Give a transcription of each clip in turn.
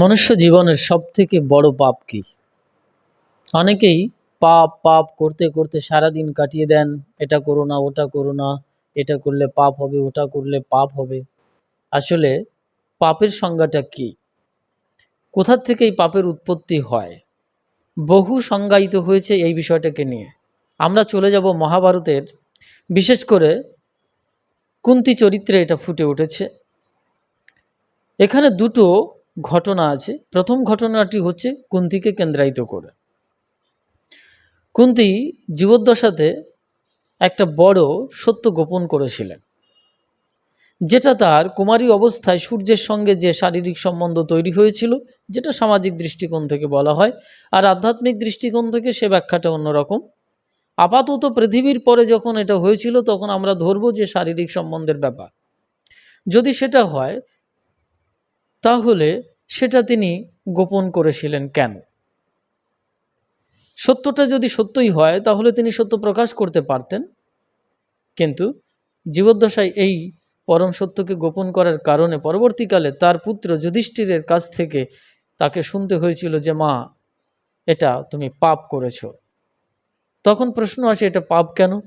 মনুষ্য জীবনের সব থেকে বড় পাপ কি? অনেকেই পাপ পাপ করতে করতে সারাদিন কাটিয়ে দেন, এটা করো না, ওটা করো না, এটা করলে পাপ হবে, ওটা করলে পাপ হবে। আসলে পাপের সংজ্ঞাটা কি? কোথা থেকে এই পাপের উৎপত্তি হয়? বহু সংজ্ঞায়িত হয়েছে এই বিষয়টাকে নিয়ে। আমরা চলে যাব মহাভারতের, বিশেষ করে কুন্তি চরিত্রে এটা ফুটে উঠেছে। এখানে দুটো ঘটনা আছে। প্রথম ঘটনাটি হচ্ছে কুন্তিকে কেন্দ্রায়িত করে। কুন্তি জীবদ্দশাতে একটা বড় সত্য গোপন করেছিলেন, যেটা তার কুমারী অবস্থায় সূর্যের সঙ্গে যে শারীরিক সম্বন্ধ তৈরি হয়েছিল, যেটা সামাজিক দৃষ্টিকোণ থেকে বলা হয়, আর আধ্যাত্মিক দৃষ্টিকোণ থেকে সে ব্যাখ্যাটা অন্যরকম। আপাতত পৃথিবীর পরে যখন এটা হয়েছিল, তখন আমরা ধরবো যে শারীরিক সম্বন্ধের ব্যাপার। যদি সেটা হয় তাহলে সেটা তিনি গোপন করেছিলেন কেন? সত্যটা যদি সত্যই হয়, তাহলে তিনি সত্য প্রকাশ করতে পারতেন। কিন্তু জীবদ্দশায় এই পরম সত্যকে গোপন করার কারণে পরবর্তীকালে তার পুত্র যুধিষ্ঠিরের কাছ থেকে তাকে শুনতে হয়েছিল যে, মা, এটা তুমি পাপ করেছ। তখন প্রশ্ন আসে, এটা পাপ কেন?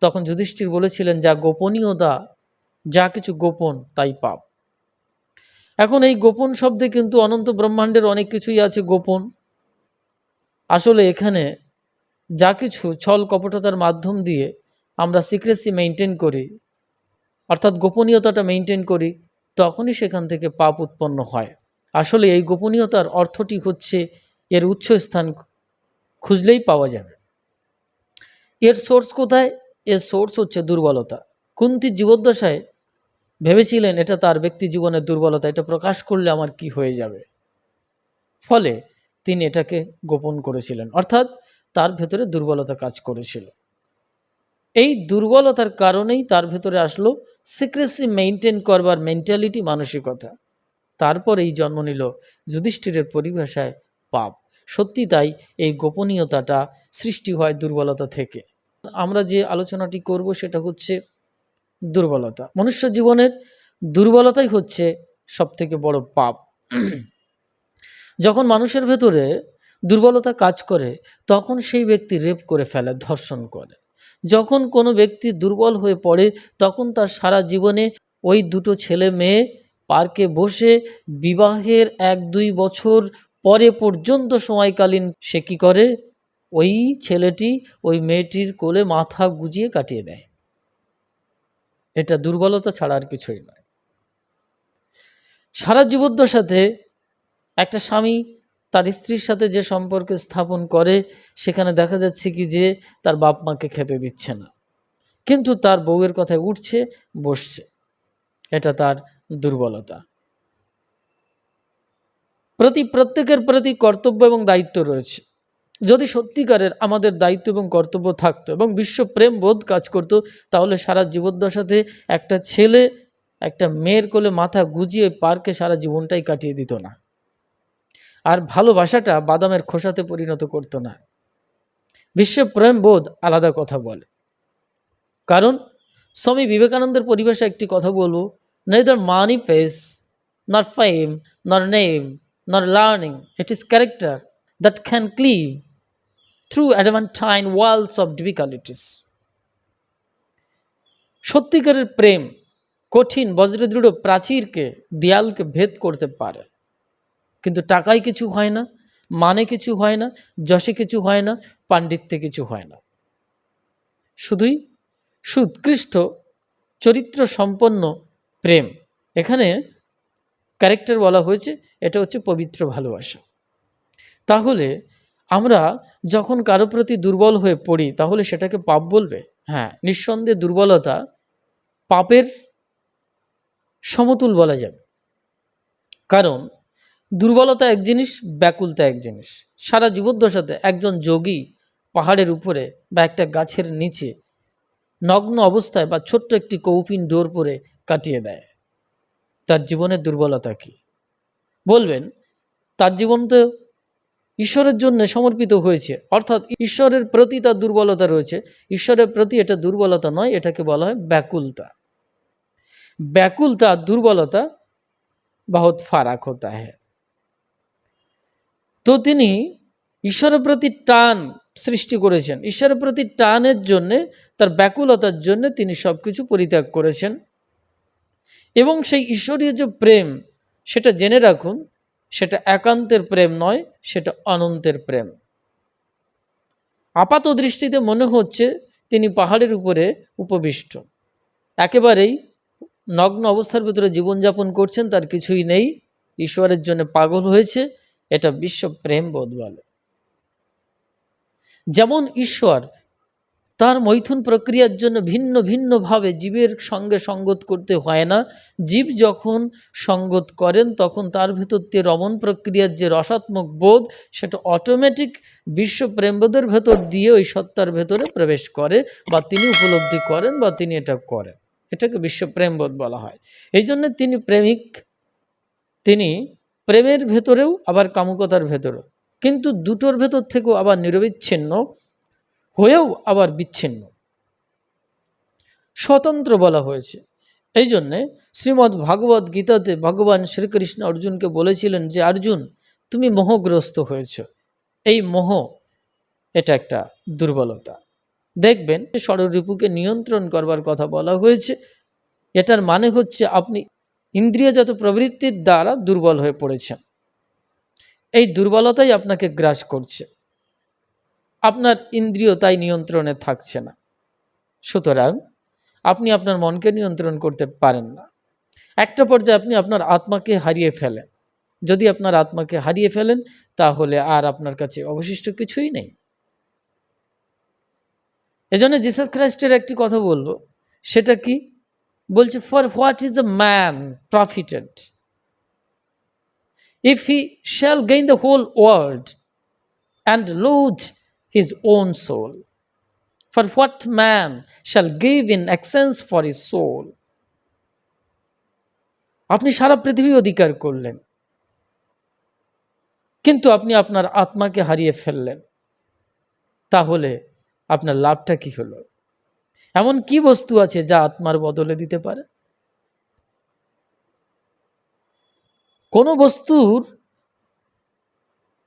তখন যুধিষ্ঠির বলেছিলেন, যা গোপনীয়তা, যা কিছু গোপন, তাই পাপ। এখন এই গোপন শব্দে কিন্তু অনন্ত ব্রহ্মাণ্ডের অনেক কিছুই আছে গোপন। আসলে এখানে যা কিছু ছল কপটতার মাধ্যম দিয়ে আমরা সিক্রেসি মেনটেন করি, অর্থাৎ গোপনীয়তাটা মেনটেন করি, তখনই সেখান থেকে পাপ উৎপন্ন হয়। আসলে এই গোপনীয়তার অর্থটি হচ্ছে এর উৎসস্থান খুঁজলেই পাওয়া যাবে। এর সোর্স কোথায়? এর সোর্স হচ্ছে দুর্বলতা। কুন্তি জীবদ্দশায় ভেবেছিলেন এটা তার ব্যক্তি জীবনের দুর্বলতা, এটা প্রকাশ করলে আমার কি হয়ে যাবে? ফলে তিনি এটাকে গোপন করেছিলেন, অর্থাৎ তার ভেতরে দুর্বলতা কাজ করেছিল। এই দুর্বলতার কারণেই তার ভেতরে আসলো সিক্রেসি মেনটেন করবার মেন্টালিটি মানসিকতা। তারপর এই জন্ম নিল যুধিষ্ঠিরের পরিভাষায় পাপ। সত্যি তাই এই গোপনীয়তাটা সৃষ্টি হয় দুর্বলতা থেকে। আমরা যে আলোচনাটি করব সেটা হচ্ছে দুর্বলতা। মনুষ্য জীবনের দুর্বলতাই হচ্ছে সবথেকে বড় পাপ। যখন মানুষের ভেতরে দুর্বলতা কাজ করে, তখন সেই ব্যক্তি রেপ করে ফেলে, ধর্ষণ করে। যখন কোনো ব্যক্তি দুর্বল হয়ে পড়ে, তখন তার সারা জীবনে ওই দুটো ছেলে মেয়ে পার্কে বসে বিবাহের এক, দুই বছর পরে পর্যন্ত সময়কালীন সে কী করে? ওই ছেলেটি ওই মেয়েটির কোলে মাথা গুজিয়ে কাটিয়ে দেয়। এটা দুর্বলতা ছাড়া আর কিছুই নয়। সারা জীবদ্দশাতে একটা স্বামী তার স্ত্রীর সাথে যে সম্পর্ক স্থাপন করে, সেখানে দেখা যাচ্ছে কি যে তার বাপ মাকে খেতে দিচ্ছে না। কিন্তু তার বউয়ের কথায় উঠছে, বসছে। এটা তার দুর্বলতা। প্রতি প্রত্যেকের প্রতি কর্তব্য এবং দায়িত্ব রয়েছে। যদি সত্যিকারের আমাদের দায়িত্ব এবং কর্তব্য থাকতো এবং বিশ্বপ্রেম বোধ কাজ করত, তাহলে সারা জীবদ্দশাতে একটা ছেলে, একটা মেয়ের কোলে মাথা গুজিয়ে পার্কে সারা জীবনটাই কাটিয়ে দিত না। আর ভালোবাসাটা বাদামের খোসাতে পরিণত করতো না। বিশ্বপ্রেম বোধ আলাদা কথা বলে। কারণ, স্বামী বিবেকানন্দের পরিভাষা একটি কথা বলব neither money face not fame not name not learning it is character that can cleave through adamantine walls of difficulties সত্যিকারের প্রেম কঠিন, বজ্রদৃঢ় প্রাচীরকে, দেয়ালকে ভেদ করতে পারে। কিন্তু টাকায় কিছু হয় না মানে কিছু হয় না, যশে কিছু হয় না, পাণ্ডিত্যে কিছু হয় না। শুধুই সুৎকৃষ্ট চরিত্র সম্পন্ন প্রেম। এখানে ক্যারেক্টার বলা হয়েছে, এটা হচ্ছে পবিত্র ভালোবাসা। তাহলে আমরা যখন কারও প্রতি দুর্বল হয়ে পড়ি তাহলে সেটাকে পাপ বলবে। হ্যাঁ। নিঃসন্দেহে দুর্বলতা পাপের সমতুল বলা যাবে। কারণ দুর্বলতা এক জিনিস ব্যাকুলতা এক জিনিস। সারা জীবদ্দশাতে একজন যোগী পাহাড়ের উপরে বা একটা গাছের নিচে নগ্ন অবস্থায় বা ছোট্ট একটি কৌপিন ডোর পরে কাটিয়ে দেয়। তার জীবনের দুর্বলতা কি? বলবেন তার জীবন তো ঈশ্বরের জন্য সমর্পিত হয়েছে। অর্থাৎ ঈশ্বরের প্রতি তার দুর্বলতা রয়েছে। ঈশ্বরের প্রতি এটা দুর্বলতা নয়, এটাকে বলা হয় ব্যাকুলতা। ব্যাকুলতা, দুর্বলতা বহুত ফারাক হতা হ্যাঁ তো তিনি ঈশ্বরের প্রতি টান সৃষ্টি করেছেন। ঈশ্বরের প্রতি টানের জন্যে, তার ব্যাকুলতার জন্য তিনি সব কিছু পরিত্যাগ করেছেন। এবং সেই ঈশ্বরীয় যে প্রেম, সেটা জেনে রাখুন সেটা একান্তের প্রেম নয়, সেটা অনন্তের প্রেম। আপাত দৃষ্টিতে মনে হচ্ছে তিনি পাহাড়ের উপরে উপবিষ্ট। একেবারেই নগ্ন অবস্থার ভিতরে জীবনযাপন করছেন, তার কিছুই নেই, ঈশ্বরের জন্য পাগল হয়েছে, এটা বিশ্ব প্রেম বোধ বলে। যেমন ঈশ্বর তার মৈথুন প্রক্রিয়ার জন্য ভিন্ন ভিন্নভাবে জীবের সঙ্গে সঙ্গত করতে হয় না। জীব যখন সঙ্গত করেন, তখন তার ভিতর দিয়ে রমণ প্রক্রিয়ার যে রসাত্মক বোধ, সেটা অটোমেটিক বিশ্ব প্রেমবোধের ভেতর দিয়ে ওই সত্তার ভেতরে প্রবেশ করে বা তিনি উপলব্ধি করেন বা তিনি এটা করেন। এটাকে বিশ্ব প্রেমবোধ বলা হয়। এই জন্য তিনি প্রেমিক। তিনি প্রেমের ভেতরেও, আবার কামুকতার ভেতরেও। কিন্তু দুটোর ভেতর থেকেও আবার নিরবিচ্ছিন্ন। হয়েও আবার বিচ্ছিন্ন। স্বতন্ত্র বলা হয়েছে। এই জন্যে শ্রীমদ্ ভাগবত গীতাতে ভগবান শ্রীকৃষ্ণ অর্জুনকে বলেছিলেন যে অর্জুন তুমি মোহগ্রস্ত হয়েছ। এই মোহ, এটা একটা দুর্বলতা। দেখবেন ষড়রিপুকে নিয়ন্ত্রণ করবার কথা বলা হয়েছে। এটার মানে হচ্ছে আপনি ইন্দ্রিয়জাত প্রবৃত্তির দ্বারা দুর্বল হয়ে পড়েছেন। এই দুর্বলতাই আপনাকে গ্রাস করছে। আপনার ইন্দ্রিয় তাই নিয়ন্ত্রণে থাকছে না। সুতরাং আপনি আপনার মনকে নিয়ন্ত্রণ করতে পারেন না। একটা পর্যায়ে আপনি আপনার আত্মাকে হারিয়ে ফেলেন। যদি আপনার আত্মাকে হারিয়ে ফেলেন, তাহলে আর আপনার কাছে অবশিষ্ট কিছুই নেই। এজন্য জিসাস খ্রাইস্টের একটি কথা বলব। সেটা কি? বলছে for what is a man profited if he shall gain the whole world and lose his own soul. For what man shall give in exchange for his soul? আপনি সারা পৃথিবী অধিকার করলেন কিন্তু আপনি আপনার আত্মাকে হারিয়ে ফেললেন তাহলে আপনার লাভটা কি হলো এমন কি বস্তু আছে যা আত্মার বদলে দিতে পারে কোনো বস্তুর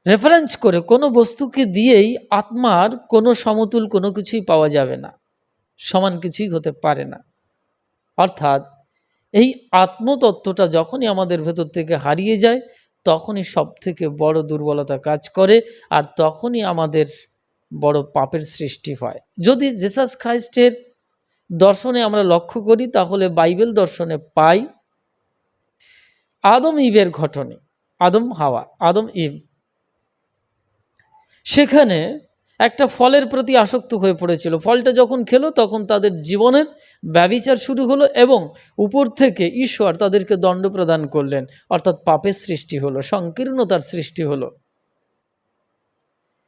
রেফারেন্স করে কোনো বস্তুকে দিয়েই আত্মার কোনো সমতুল কোনো কিছুই পাওয়া যাবে না, সমান কিছুই হতে পারে না। অর্থাৎ এই আত্মতত্ত্বটা যখনই আমাদের ভেতর থেকে হারিয়ে যায়, তখনই সব থেকে বড় দুর্বলতা কাজ করে আর তখনই আমাদের বড় পাপের সৃষ্টি হয়। যদি জেসাস খ্রাইস্টের দর্শনে আমরা লক্ষ্য করি, তাহলে বাইবেল দর্শনে পাই আদম ইবের ঘটনে, আদম হাওয়া, আদম ইব। সেখানে একটা ফলের প্রতি আসক্ত হয়ে পড়েছিল। ফলটা যখন খেলো, তখন তাদের জীবনের ব্যবিচার শুরু হলো এবং উপর থেকে ঈশ্বর তাদেরকে দণ্ড প্রদান করলেন। অর্থাৎ পাপের সৃষ্টি হলো, সংকীর্ণতার সৃষ্টি হলো।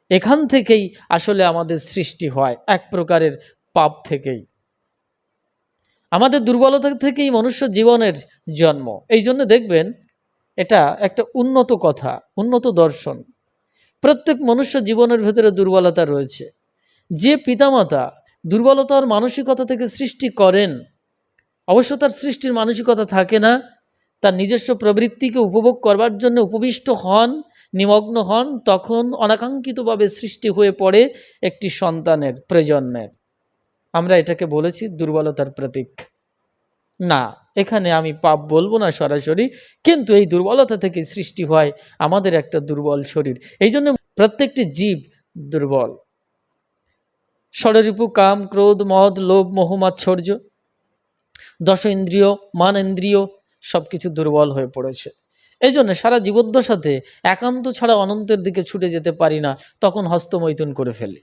এখান থেকেই আসলে আমাদের সৃষ্টি হয়, এক প্রকারের পাপ থেকেই। আমাদের দুর্বলতা থেকেই মনুষ্য জীবনের জন্ম। এই জন্য দেখবেন, এটা একটা উন্নত কথা, উন্নত দর্শন। প্রত্যেক মনুষ্য জীবনের ভেতরে দুর্বলতা রয়েছে। যে পিতামাতা দুর্বলতার মানসিকতা থেকে সৃষ্টি করেন, অবশ্য তার সৃষ্টির মানসিকতা থাকে না, তার নিজস্ব প্রবৃত্তিকে উপভোগ করবার জন্য উপবিষ্ট হন, নিমগ্ন হন, তখন অনাকাঙ্ক্ষিতভাবে সৃষ্টি হয়ে পড়ে একটি সন্তানের, প্রজন্মের। আমরা এটাকে বলেছি দুর্বলতার প্রতীক। না। এখানে আমি পাপ বলব না সরাসরি, কিন্তু এই দুর্বলতা থেকে সৃষ্টি হয় আমাদের একটা দুর্বল শরীর। এই জন্য প্রত্যেকটি জীব দুর্বল। ষড়রিপু, কাম, ক্রোধ, মদ, লোভ মোহমাচ্ছর্য দশ ইন্দ্রিয় মান ইন্দ্রিয় সব কিছু দুর্বল হয়ে পড়েছে। এই জন্য সারা জীবদ্দশাতে একান্ত ছাড়া অনন্তের দিকে ছুটে যেতে পারি না, তখন হস্তমৈথুন করে ফেলি।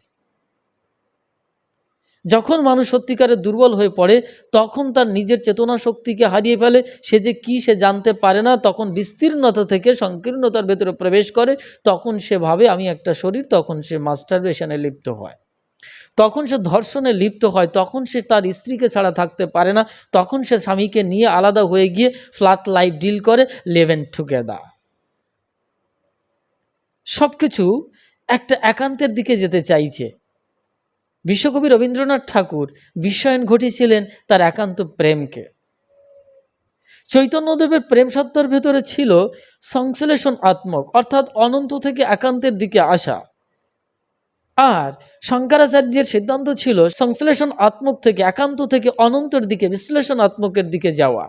যখন মানুষ সত্যিকারের দুর্বল হয়ে পড়ে, তখন তার নিজের চেতনা শক্তিকে হারিয়ে ফেলে। সে যে কি সে জানতে পারে না, তখন বিস্তীর্ণতা থেকে সংকীর্ণতার ভেতরে প্রবেশ করে। তখন সে ভাবে, আমি একটা শরীর। তখন সে মাস্টারবেশনে লিপ্ত হয়। তখন সে ধর্ষণে লিপ্ত হয়। তখন সে তার স্ত্রীকে ছাড়া থাকতে পারে না। তখন সে স্বামীকে নিয়ে আলাদা হয়ে গিয়ে ফ্ল্যাট লাইফ ডিল করে লেভেন টুগেদার সব কিছু একটা একান্তের দিকে যেতে চাইছে। বিশ্বকবি রবীন্দ্রনাথ ঠাকুর বিশ্বায়ন ঘটিয়েছিলেন তার একান্ত প্রেমকে। চৈতন্যদেবের প্রেম সত্তার ভেতরে ছিল সংশ্লেষণ আত্মক, অর্থাৎ অনন্ত থেকে একান্তের দিকে আসা। আর শঙ্করাচার্যের সিদ্ধান্ত ছিল সংশ্লেষণ আত্মক থেকে একান্ত থেকে অনন্তর দিকে বিশ্লেষণ আত্মকের দিকে যাওয়া।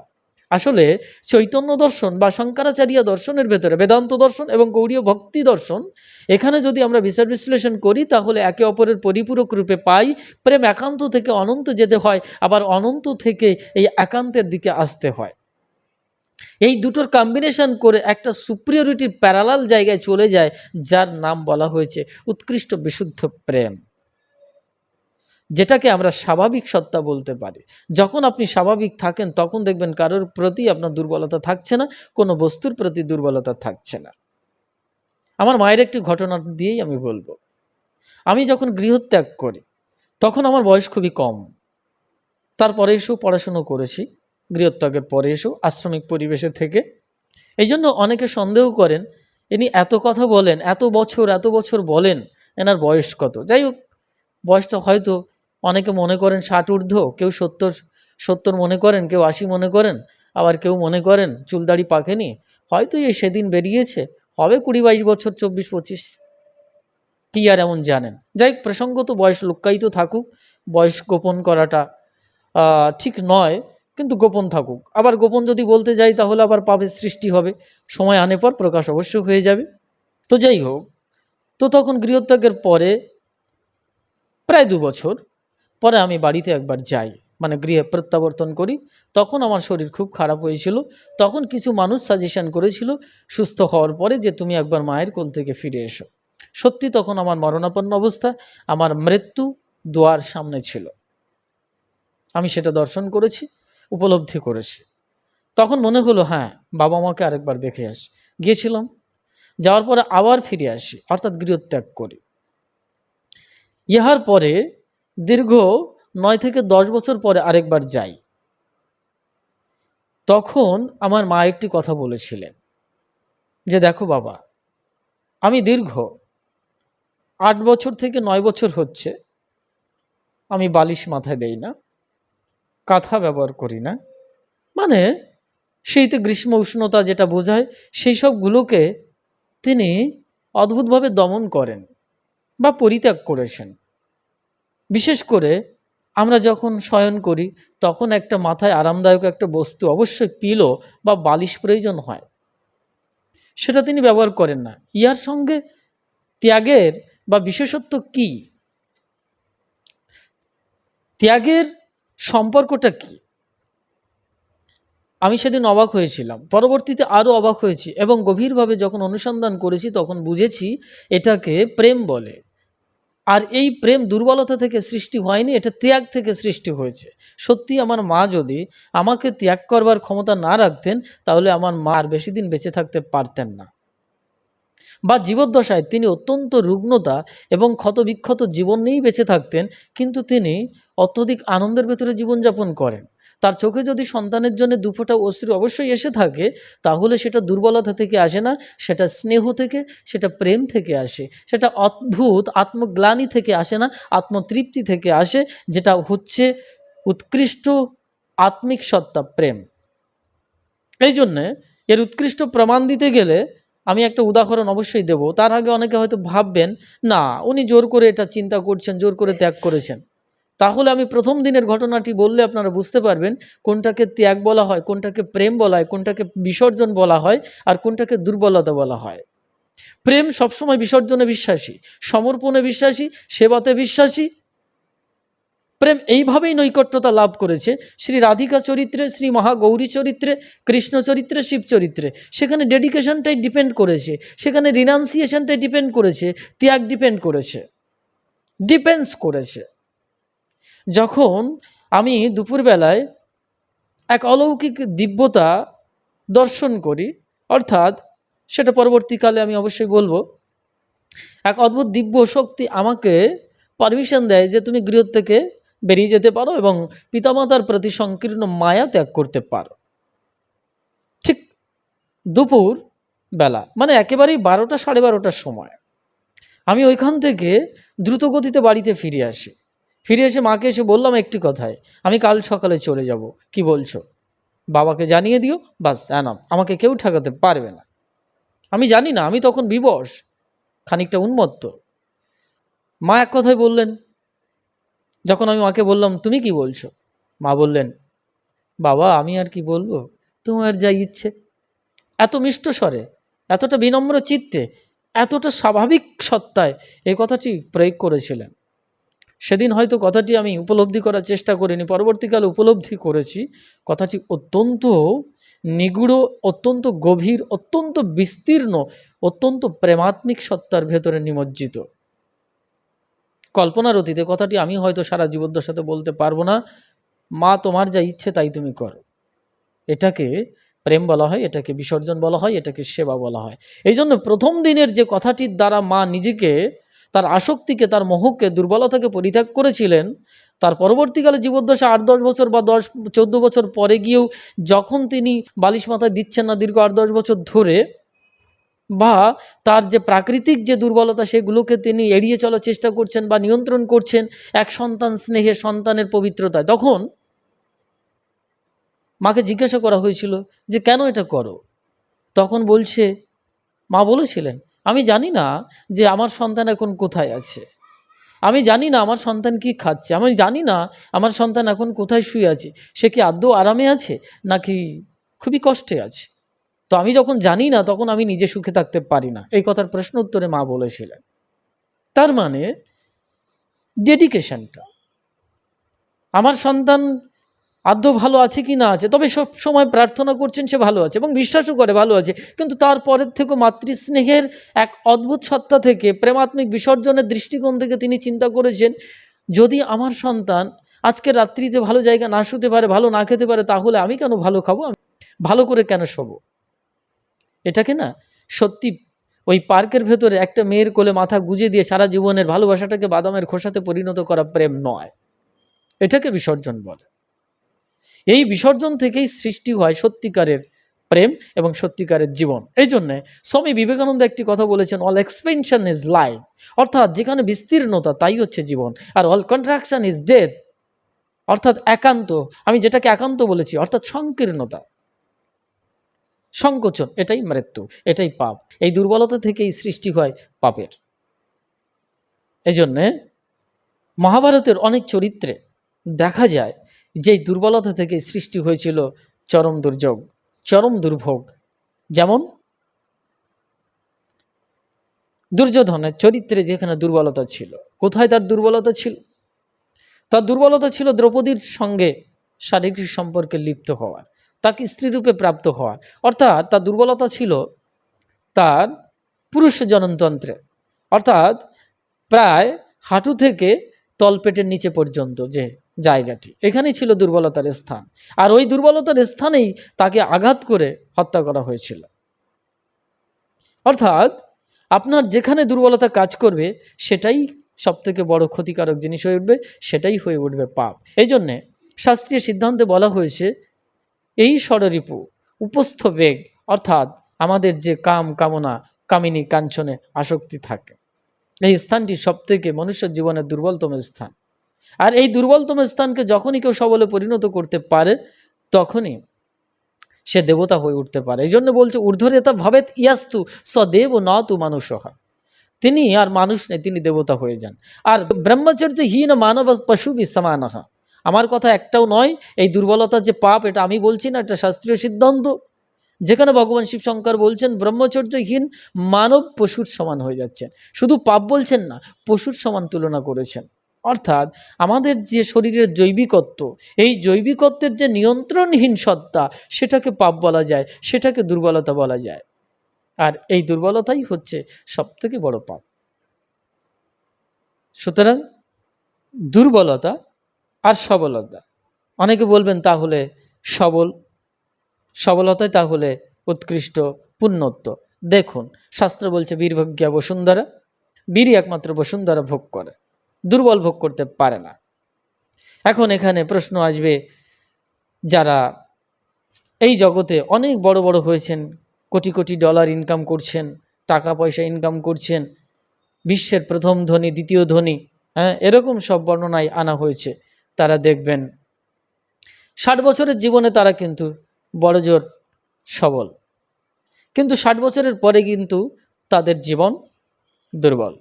আসলে চৈতন্য দর্শন বা শঙ্করাচার্য দর্শনের ভেতরে, বেদান্ত দর্শন এবং গৌরীয় ভক্তি দর্শন, এখানে যদি আমরা বিচার বিশ্লেষণ করি, তাহলে একে অপরের পরিপূরক রূপে পাই। প্রেম একান্ত থেকে অনন্ত যেতে হয়, আবার অনন্ত থেকে এই একান্তের দিকে আসতে হয়। এই দুটোর কম্বিনেশন করে একটা সুপ্রিয়রিটির প্যারালাল জায়গায় চলে যায়, যার নাম বলা হয়েছে, উৎকৃষ্ট বিশুদ্ধ প্রেম। যেটাকে আমরা স্বাভাবিক সত্তা বলতে পারি। যখন আপনি স্বাভাবিক থাকেন, তখন দেখবেন কারোর প্রতি আপনার দুর্বলতা থাকছে না, কোনো বস্তুর প্রতি দুর্বলতা থাকছে না। আমার মায়ের একটি ঘটনা দিয়েই আমি বলব। আমি যখন গৃহত্যাগ করি, তখন আমার বয়স খুবই কম। তারপরে এসেও পড়াশুনো করেছি, গৃহত্যাগের পরে এসেও আশ্রমিক পরিবেশে থেকে। এই জন্য অনেকে সন্দেহ করেন, ইনি এত কথা বলেন, এত বছর এত বছর বলেন, এনার বয়স কত? যাই হোক, বয়সটা হয়তো অনেকে মনে করেন ষাট ঊর্ধ্ব, কেউ সত্তর সত্তর মনে করেন, কেউ আশি মনে করেন, আবার কেউ মনে করেন চুলদাড়ি পাকেনি। হয়তো এই সেদিন বেরিয়েছে, হবে কুড়ি বাইশ বছর, চব্বিশ পঁচিশ। কি আর এমন জানেন? যাই হোক, প্রসঙ্গত বয়স লুক্কায়িত থাকুক, বয়স গোপন করাটা ঠিক নয়, কিন্তু গোপন থাকুক। আবার গোপন যদি বলতে যাই, তাহলে আবার পাপের সৃষ্টি হবে। সময় আনে পর প্রকাশ অবশ্য হয়ে যাবে। তো যাই হোক, তো তখন গৃহত্যাগের পরে, প্রায় দু বছর পরে আমি বাড়িতে একবার যাই মানে গৃহে প্রত্যাবর্তন করি। তখন আমার শরীর খুব খারাপ হয়েছিল। তখন কিছু মানুষ সাজেশন করেছিল সুস্থ হওয়ার পরে যে তুমি একবার মায়ের কোল থেকে ফিরে এসো। সত্যি তখন আমার মরণাপন্ন অবস্থা, আমার মৃত্যু দুয়ার সামনে ছিল। আমি সেটা দর্শন করেছি, উপলব্ধি করেছি। তখন মনে হলো হ্যাঁ বাবা মাকে আরেকবার দেখে আসি। গিয়েছিলাম। যাওয়ার পরে আবার ফিরে আসি, অর্থাৎ গৃহত্যাগ করি। ইহার পরে দীর্ঘ নয় থেকে দশ বছর পরে আরেকবার যাই। তখন আমার মা একটি কথা বলেছিলেন যে, দেখো বাবা, আমি দীর্ঘ আট বছর থেকে নয় বছর হচ্ছে, আমি বালিশ মাথায় দেই না, কাঁথা ব্যবহার করি না। মানে শীত গ্রীষ্ম উষ্ণতা যেটা বোঝায়, সেই সবগুলোকে তিনি অদ্ভুতভাবে দমন করেন বা পরিত্যাগ করেছেন। বিশেষ করে আমরা যখন শয়ন করি, তখন একটা মাথায় আরামদায়ক একটা বস্তু অবশ্যই পিলো বা বালিশ প্রয়োজন হয়। সেটা তিনি ব্যবহার করেন না। ইহার সঙ্গে ত্যাগের বা বিশেষত্ব কি? ত্যাগের সম্পর্কটা কি? আমি সেদিন অবাক হয়েছিলাম। পরবর্তীতে আরও অবাক হয়েছি এবং গভীরভাবে যখন অনুসন্ধান করেছি, তখন বুঝেছি এটাকে প্রেম বলে। আর এই প্রেম দুর্বলতা থেকে সৃষ্টি হয়নি, এটা ত্যাগ থেকে সৃষ্টি হয়েছে। সত্যি আমার মা যদি আমাকে ত্যাগ করবার ক্ষমতা না রাখতেন, তাহলে আমার মা আর বেশি দিন বেঁচে থাকতে পারতেন না। বা জীবদ্দশায় তিনি অত্যন্ত রুগ্নতা এবং ক্ষতবিক্ষত জীবন নিয়েই বেঁচে থাকতেন, কিন্তু তিনি অত্যধিক আনন্দের ভেতরে জীবনযাপন করেন। তার চোখে যদি সন্তানের জন্য দুফোঁটা অশ্রু অবশ্যই এসে থাকে, তাহলে সেটা দুর্বলতা থেকে আসে না, সেটা স্নেহ থেকে, সেটা প্রেম থেকে আসে, সেটা অদ্ভুত আত্মগ্লানি থেকে আসে না, আত্মতৃপ্তি থেকে আসে, যেটা হচ্ছে উৎকৃষ্ট আত্মিক সত্তা, প্রেম। এই জন্যে এর উৎকৃষ্ট প্রমাণ দিতে গেলে আমি একটা উদাহরণ অবশ্যই দেব। তার আগে অনেকে হয়তো ভাববেন, না, উনি জোর করে এটা চিন্তা করছেন, জোর করে ত্যাগ করেছেন। তাহলে আমি প্রথম দিনের ঘটনাটি বললে আপনারা বুঝতে পারবেন কোনটাকে ত্যাগ বলা হয়, কোনটাকে প্রেম বলা হয়, কোনটাকে বিসর্জন বলা হয় আর কোনটাকে দুর্বলতা বলা হয়। প্রেম সবসময় বিসর্জনে বিশ্বাসী, সমর্পণে বিশ্বাসী, সেবাতে বিশ্বাসী। প্রেম এইভাবেই নৈকট্যতা লাভ করেছে। শ্রী রাধিকা চরিত্রে, শ্রী মহাগৌরী চরিত্রে, কৃষ্ণ চরিত্রে, শিব চরিত্রে। সেখানে ডেডিকেশনটাই ডিপেন্ড করেছে, সেখানে রিনাউন্সিয়েশনটাই ডিপেন্ড করেছে, ত্যাগ ডিপেন্ড করেছে। ডিপেন্স করেছে। যখন আমি দুপুরবেলায় এক অলৌকিক দিব্যতা দর্শন করি, অর্থাৎ সেটা পরবর্তীকালে আমি অবশ্যই বলব, এক অদ্ভুত দিব্য শক্তি আমাকে পারমিশন দেয় যে তুমি গৃহ থেকে বেরিয়ে যেতে পারো এবং পিতামাতার প্রতি সংকীর্ণ মায়া ত্যাগ করতে পারো। ঠিক দুপুর বেলা মানে একেবারেই বারোটা সাড়ে বারোটার সময়, আমি ওইখান থেকে দ্রুত গতিতে বাড়িতে ফিরে আসি। ফিরে এসে মাকে এসে বললাম একটি কথায়, আমি কাল সকালে চলে যাব, কি বলছো? বাবাকে জানিয়ে দিও, বাস, অ্যানাম, আমাকে কেউ ঠেকাতে পারবে না। আমি জানি না, আমি তখন বিবশ, খানিকটা উন্মত্ত। মা এক কথায় বললেন, যখন আমি মাকে বললাম, তুমি কি বলছো? মা বললেন, বাবা, আমি আর কি বলব? তোমার যা ইচ্ছে। এত মিষ্ট স্বরে, এতটা বিনম্র চিত্তে, এতটা স্বাভাবিক সত্তায় এই কথাটি প্রয়োগ করেছিলেন। সেদিন হয়তো কথাটি আমি উপলব্ধি করার চেষ্টা করিনি, পরবর্তীকালে উপলব্ধি করেছি। কথাটি অত্যন্ত নিগুড়, অত্যন্ত গভীর, অত্যন্ত বিস্তীর্ণ, অত্যন্ত প্রেমাত্মিক সত্তার ভেতরে নিমজ্জিত। কল্পনার অতীতে কথাটি আমি হয়তো সারা জীবদ্দশাতে বলতে পারব না। মা, তোমার যা ইচ্ছে তাই তুমি করো। এটাকে প্রেম বলা হয়, এটাকে বিসর্জন বলা হয়, এটাকে সেবা বলা হয়। এই জন্য প্রথম দিনের যে কথাটির দ্বারা মা নিজেকে তার আসক্তিকে, তার মোহকে, দুর্বলতাকে পরিত্যাগ করেছিলেন। তার পরবর্তীকালে জীবদ্দশা আট দশ বছর বা দশ, চোদ্দ বছর পরে গিয়েও যখন তিনি বালিশ মাথায় দিচ্ছেন না দীর্ঘ আট দশ বছর ধরে, বা তার যে প্রাকৃতিক যে দুর্বলতা সেগুলোকে তিনি এড়িয়ে চলার চেষ্টা করছেন বা নিয়ন্ত্রণ করছেন এক সন্তান স্নেহে, সন্তানের পবিত্রতায়, তখন মাকে জিজ্ঞাসা করা হয়েছিল যে, কেন এটা করো? তখন বলছে, মা বলেছিলেন আমি জানি না যে আমার সন্তান এখন কোথায় আছে। আমি জানি না আমার সন্তান কি খাচ্ছে। আমি জানি না আমার সন্তান এখন কোথায় শুয়ে আছে। সে কি আদৌ আরামে আছে নাকি খুবই কষ্টে আছে? তো আমি যখন জানি না, তখন আমি নিজে সুখে থাকতে পারি না। এই কথার প্রশ্ন উত্তরে মা বলেছিলেন। তার মানে ডেডিকেশনটা আমার সন্তান আদ্য ভালো আছে কি না আছে? তবে সব সময় প্রার্থনা করছেন সে ভালো আছে এবং বিশ্বাসও করে ভালো আছে। কিন্তু তারপরের থেকে মাতৃস্নেহের এক অদ্ভুত সত্তা থেকে, প্রেমাত্মিক বিসর্জনের দৃষ্টিকোণ থেকে তিনি চিন্তা করেছেন, যদি আমার সন্তান আজকে রাত্রিতে ভালো জায়গা না শুতে পারে, ভালো না খেতে পারে, তাহলে আমি কেন ভালো খাব? ভালো করে কেন শোবো? এটাকে না? সত্যি, ওই পার্কের ভেতরে একটা মেয়ের কোলে মাথা গুজে দিয়ে সারা জীবনের ভালোবাসাটাকে বাদামের খোসাতে পরিণত করা প্রেম নয়। এটাকে বিসর্জন বলে। এই বিসর্জন থেকেই সৃষ্টি হয় সত্যিকারের প্রেম এবং সত্যিকারের জীবন। এই জন্যে স্বামী বিবেকানন্দ একটি কথা বলেছেন অল এক্সপেনশন ইজ লাইফ অর্থাৎ যেখানে বিস্তীর্ণতা, তাই হচ্ছে জীবন। আর অল কন্ট্রাকশন ইজ ডেথ অর্থাৎ একান্ত, আমি যেটাকে একান্ত বলেছি, অর্থাৎ সংকীর্ণতা। সংকোচন, এটাই মৃত্যু, এটাই পাপ। এই দুর্বলতা থেকেই সৃষ্টি হয় পাপের। এই জন্যে মহাভারতের অনেক চরিত্রে দেখা যায় যেই দুর্বলতা থেকে সৃষ্টি হয়েছিল চরম দুর্যোগ, চরম দুর্ভোগ। যেমন দুর্যোধনের চরিত্রে যেখানে দুর্বলতা ছিল, কোথায় তার দুর্বলতা ছিল? তার দুর্বলতা ছিল দ্রৌপদীর সঙ্গে শারীরিক সম্পর্কে লিপ্ত হওয়ার, তাকে স্ত্রীরূপে প্রাপ্ত হওয়ার। অর্থাৎ তার দুর্বলতা ছিল তার পুরুষ জননতন্ত্রে। অর্থাৎ প্রায় হাঁটু থেকে তলপেটের নিচে পর্যন্ত যে জায়গাটি। এখানেই ছিল দুর্বলতার স্থান। আর ওই দুর্বলতার স্থানেই তাকে আঘাত করে হত্যা করা হয়েছিল। অর্থাৎ, আপনার যেখানে দুর্বলতা কাজ করবে, সেটাই সবথেকে বড় ক্ষতিকারক জিনিস হয়ে উঠবে, সেটাই হয়ে উঠবে পাপ। এই জন্যে শাস্ত্রীয় সিদ্ধান্তে বলা হয়েছে, এই ষড়রিপু, উপস্থ বেগ, অর্থাৎ আমাদের যে কাম কামনা, কামিনী কাঞ্চনে আসক্তি থাকে। এই স্থানটি সবথেকে মনুষ্যের জীবনের দুর্বলতম স্থান। আর এই দুর্বলতম স্থানকে যখনই কেউ সবলে পরিণত করতে পারে, তখনই সে দেবতা হয়ে উঠতে পারে। এই জন্য বলছে, ঊর্ধ্বরেতা ভাবেত ইয়াস্তু সদেব ন তু মানুষ। তিনি আর মানুষ নেই, তিনি দেবতা হয়ে যান। আর ব্রহ্মচর্য হীন মানব পশু বিসমানহা আমার কথা একটাও নয়, এই দুর্বলতা যে পাপ, এটা আমি বলছি না, এটা শাস্ত্রীয় সিদ্ধান্ত। যেখানে ভগবান শিব শঙ্কর বলছেন, ব্রহ্মচর্যহীন মানব পশুর সমান হয়ে যাচ্ছেন। শুধু পাপ বলছেন না, পশুর সমান তুলনা করেছেন। অর্থাৎ আমাদের যে শরীরের জৈবিকত্ব, এই জৈবিকত্বের যে নিয়ন্ত্রণহীন সত্তা, সেটাকে পাপ বলা যায়, সেটাকে দুর্বলতা বলা যায়। আর এই দুর্বলতাই হচ্ছে সবথেকে বড় পাপ। সুতরাং দুর্বলতা আর সবলতা, অনেকে বলবেন তাহলে সবল, সবলতাই তাহলে উৎকৃষ্ট পুণ্যত্ব দেখুন, শাস্ত্র বলছে বীরভজ্ঞা বসুন্ধরা, বীরই একমাত্র বসুন্ধরা ভোগ করে। দুর্বল ভোগ করতে পারে না। এখন এখানে প্রশ্ন আসবে, যারা এই জগতে অনেক বড় বড় হয়েছেন, কোটি কোটি ডলার ইনকাম করছেন, টাকা পয়সা ইনকাম করছেন, বিশ্বের প্রথম ধনী, দ্বিতীয় ধনী হ্যাঁ এরকম সব বর্ণনায় আনা হয়েছে। তারা দেখবেন, ষাট বছরের জীবনে তারা কিন্তু বড় জোর সবল। কিন্তু ষাট বছরের পরে কিন্তু তাদের জীবন দুর্বল।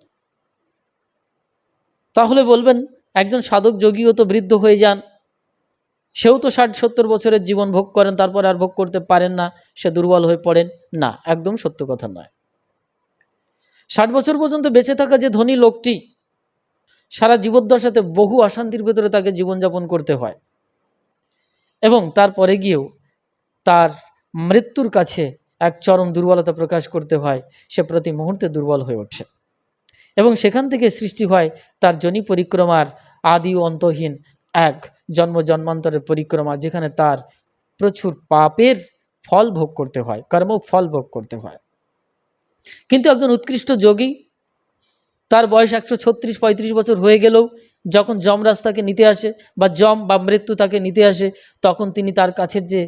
তাহলে বলবেন, একজন সাধক যোগীও তো বৃদ্ধ হয়ে যান। সেও তো ষাট সত্তর বছরের জীবন ভোগ করেন, তারপর আর ভোগ করতে পারেন না, সে দুর্বল হয়ে পড়েন। না, একদম সত্য কথা নয়। ষাট বছর পর্যন্ত বেঁচে থাকা যে ধনী লোকটি, সারা জীবদ্দশাতে বহু অশান্তির ভেতরে তাকে জীবনযাপন করতে হয়। এবং তারপরে গিয়েও তার মৃত্যুর কাছে এক চরম দুর্বলতা প্রকাশ করতে হয়। সে প্রতি মুহূর্তে দুর্বল হয়ে ওঠে। এবং সেখান থেকে সৃষ্টি হয় তার জনি পরিক্রমার আদি অন্তহীন এক জন্ম জন্মান্তরের পরিক্রমা, যেখানে তার প্রচুর পাপের ফল ভোগ করতে হয়, কর্ম ফল ভোগ করতে হয়। কিন্তু একজন উৎকৃষ্ট যোগী, তার বয়স একশো ছত্রিশ, পঁয়ত্রিশ বছর হয়ে গেলেও যখন যমরাজ তাকে নিতে আসে বা যম বা মৃত্যু তাকে নিতে আসে, তখন তিনি তার কাছের যে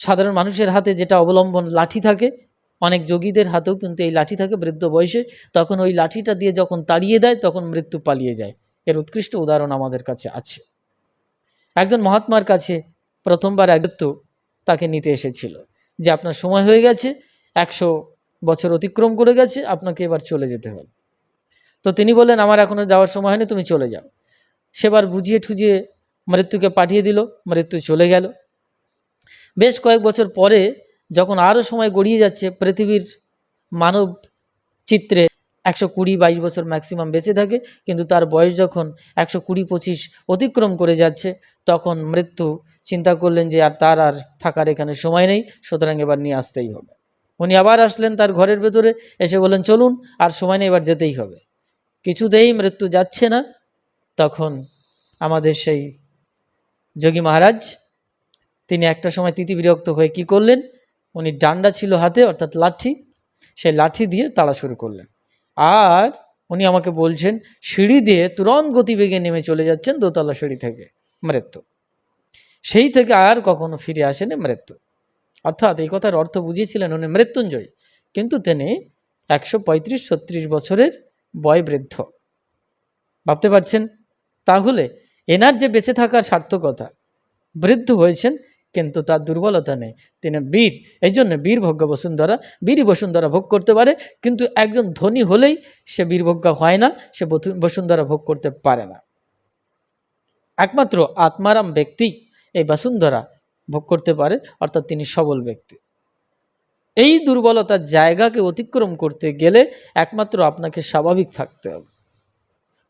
সাধারণ মানুষের হাতে যেটা অবলম্বন লাঠি থাকে অনেক যোগীদের হাতেও কিন্তু এই লাঠি থাকে বৃদ্ধ বয়সে, তখন ওই লাঠিটা দিয়ে যখন তাড়িয়ে দেয়, তখন মৃত্যু পালিয়ে যায়। এর উৎকৃষ্ট উদাহরণ আমাদের কাছে আছে। একজন মহাত্মার কাছে প্রথমবার একত্ব তাকে নিতে এসেছিল যে, আপনার সময় হয়ে গেছে, একশো বছর অতিক্রম করে গেছে, আপনাকে এবার চলে যেতে হবে। তো তিনি বললেন, আমার এখনও যাওয়ার সময় হয়নি, তুমি চলে যাও। সেবার বুঝিয়ে ঠুজিয়ে মৃত্যুকে পাঠিয়ে দিল, মৃত্যু চলে গেল। বেশ কয়েক বছর পরে যখন আরও সময় গড়িয়ে যাচ্ছে, পৃথিবীর মানব চিত্রে একশো কুড়ি বাইশ বছর ম্যাক্সিমাম বেঁচে থাকে, কিন্তু তার বয়স যখন একশো কুড়ি পঁচিশ অতিক্রম করে যাচ্ছে, তখন মৃত্যু চিন্তা করলেন যে আর তার আর থাকার এখানে সময় নেই, সুতরাং এবার নিয়ে আসতেই হবে। উনি আবার আসলেন তার ঘরের ভেতরে, এসে বললেন, চলুন, আর সময় নেই, এবার যেতেই হবে। কিছুতেই মৃত্যু যাচ্ছে না। তখন আমাদের সেই যোগী মহারাজ, তিনি একটা সময় তিতি বিরক্ত হয়ে কি করলেন? উনি ডান্ডা ছিল হাতে, অর্থাৎ লাঠি, সেই লাঠি দিয়ে তাড়া শুরু করলেন। আর উনি আমাকে বলছেন, সিঁড়ি দিয়ে তুরন্ত গতিবেগে নেমে চলে যাচ্ছেন দোতলা সিঁড়ি থেকে, মৃত্যু। সেই থেকে আর কখনো ফিরে আসেনি মৃত্যু। অর্থাৎ এই কথার অর্থ বুঝিয়েছিলেন উনি মৃত্যুঞ্জয়। কিন্তু তিনি একশো পঁয়ত্রিশ, ছত্রিশ বছরের বয় বৃদ্ধ ভাবতে পারছেন? তাহলে এনার যে বেঁচে থাকার সার্থকতা, বৃদ্ধ হয়েছেন কিন্তু তার দুর্বলতা নেই। তিনি বীর এই জন্য বীর ভোগ্য বসুন্ধরা বীর বসুন্ধরা ভোগ করতে পারে, কিন্তু একজন ধনী হলেই সে বীরভোগ্য হয় না, সে বসুন্ধরা ভোগ করতে পারে না। একমাত্র আত্মারাম ব্যক্তি এই বসুন্ধরা ভোগ করতে পারে, অর্থাৎ তিনি সবল ব্যক্তি। এই দুর্বলতার জায়গাকে অতিক্রম করতে গেলে একমাত্র আপনাকে স্বাভাবিক থাকতে হবে।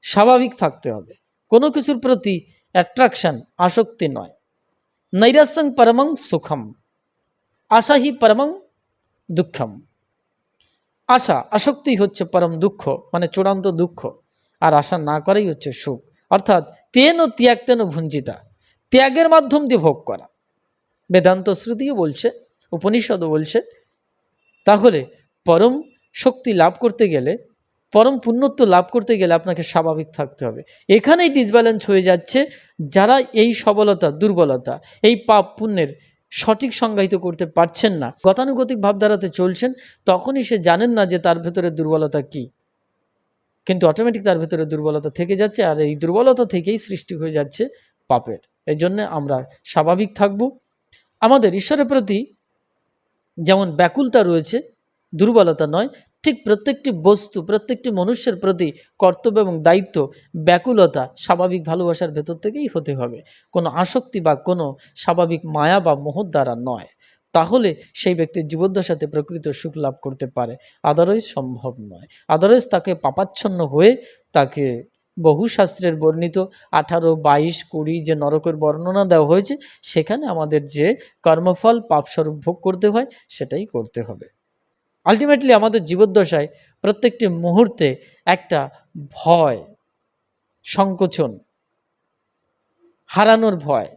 স্বাভাবিক থাকতে হবে। কোনো কিছুর প্রতি অ্যাট্রাকশন আসক্তি নয়। নৈরাসং পরমং সুখম আশা হি পরমং দুঃখম আশা আসক্তি হচ্ছে পরম দুঃখ মানে চূড়ান্ত দুঃখ আর আশা না করাই হচ্ছে সুখ। অর্থাৎ তেন ও ত্যাগ তেন ভুঞ্জিতা, ত্যাগের মাধ্যম দিয়ে ভোগ করা। বেদান্ত শ্রুতিও বলছে, উপনিষদও বলছে, তাহলে পরম শক্তি লাভ করতে গেলে পরম পুণ্যত্ব লাভ করতে গেলে আপনাকে স্বাভাবিক থাকতে হবে। এখানেই ডিসব্যালেন্স হয়ে যাচ্ছে যারা এই সবলতা, দুর্বলতা, এই পাপ পুণ্যের সঠিক সংজ্ঞায়িত করতে পারছেন না, গতানুগতিক ভাবধারাতে চলছেন, তখনই সে জানেন না যে তার ভেতরে দুর্বলতা কি। কিন্তু অটোমেটিক তার ভেতরে দুর্বলতা থেকে যাচ্ছে আর এই দুর্বলতা থেকেই সৃষ্টি হয়ে যাচ্ছে পাপের। এই জন্যে আমরা স্বাভাবিক থাকব। আমাদের ঈশ্বরের প্রতি যেমন ব্যাকুলতা রয়েছে, দুর্বলতা নয় ঠিক প্রত্যেকটি বস্তু, প্রত্যেকটি মনুষ্যের প্রতি কর্তব্য এবং দায়িত্ব, ব্যাকুলতা স্বাভাবিক ভালোবাসার ভেতর থেকেই হতে হবে। কোনো আসক্তি বা কোনো স্বাভাবিক মায়া বা মোহর দ্বারা নয়। তাহলে সেই ব্যক্তির জীবদ্দশাতে প্রকৃত সুখ লাভ করতে পারে। আদারওয়াইজ সম্ভব নয়। আদারওয়াইজ তাকে পাপাচ্ছন্ন হয়ে তাকে বহু শাস্ত্রের বর্ণিত আঠারো, বাইশ, কুড়ি যে নরকের বর্ণনা দেওয়া হয়েছে, সেখানে আমাদের যে কর্মফল পাপস্বরূপ ভোগ করতে হয়, সেটাই করতে হবে। আলটিমেটলি আমাদের জীবদ্দশায় প্রত্যেকটি মুহূর্তে একটা ভয়, সংকোচন, হারানোর ভয়,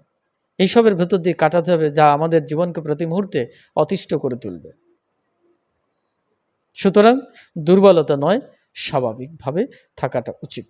এইসবের ভেতর দিয়ে কাটাতে হবে যা আমাদের জীবনকে প্রতি মুহূর্তে অতিষ্ঠ করে তুলবে। সুতরাং দুর্বলতা নয়, স্বাভাবিকভাবে থাকাটা উচিত।